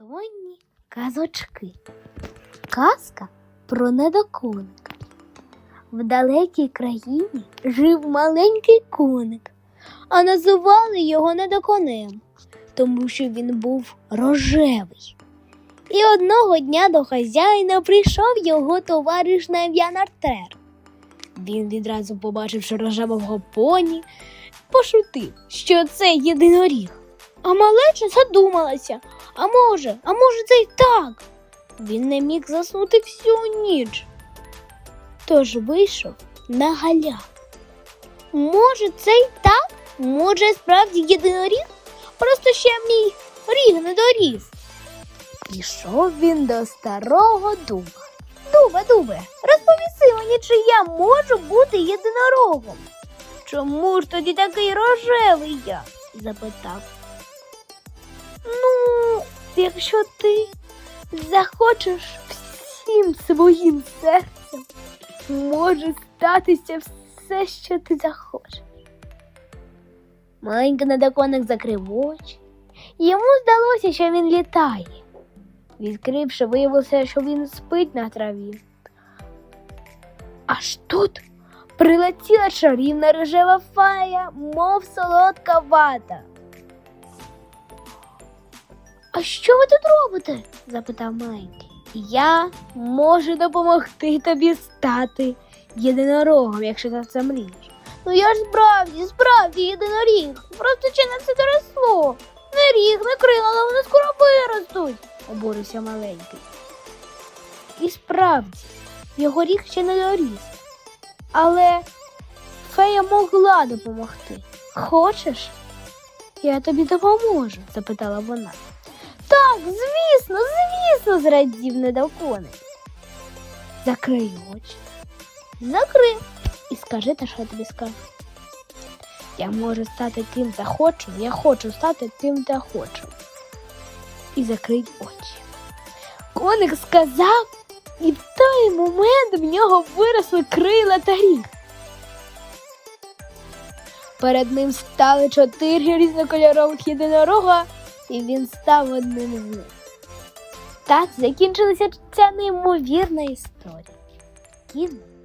Сонні казочки. Казка про недоконика. В далекій країні жив маленький коник, а називали його недоконем, тому що він був рожевий. І одного дня до хазяїна прийшов його товариш на ім'я Нартер. Він відразу побачивши рожевого поні, пошутив, що це єдиноріг. А малеча задумалася. А може, а може, це й так. Він не міг заснути всю ніч. Тож вийшов на галяк. Може, це й так? Може, справді єдиноріг? Просто ще мій ріг не доріс. Пішов він до старого дуба. Дубе, дубе, розповіси мені, чи я можу бути єдинорогом. Чому ж тоді такий рожевий я? запитав. Якщо ти захочеш всім своїм серцем, може статися все, що ти захочеш. Маленький недоконик закрив очі. Йому здалося, що він літає. Відкривши, виявилося, що він спить на траві. Аж тут прилетіла чарівна рожева фая, мов солодка вата. А що ви тут робите? запитав маленький. Я можу допомогти тобі стати єдинорогом, якщо ти це мрієш. Ну я ж справді, справді єдиноріг. Просто ще не це доросло. Не ріг, не крила, але вони скоро виростуть, обурився маленький. І справді, його ріг ще не доріс. Але фея могла допомогти. Хочеш? Я тобі допоможу? запитала вона. Так, звісно, звісно, зрадів недоконик. Закрий очі. Закрив. І скажи те, що я тобі скажу. Я можу стати ким захочу, я хочу стати ким захочу. І закрий очі. Коник сказав, і в той момент в нього виросли крила та ріг. Перед ним стали чотири різнокольорових єдинорога, і він став одним з них. Так закінчилася ця неймовірна історія. Кінець.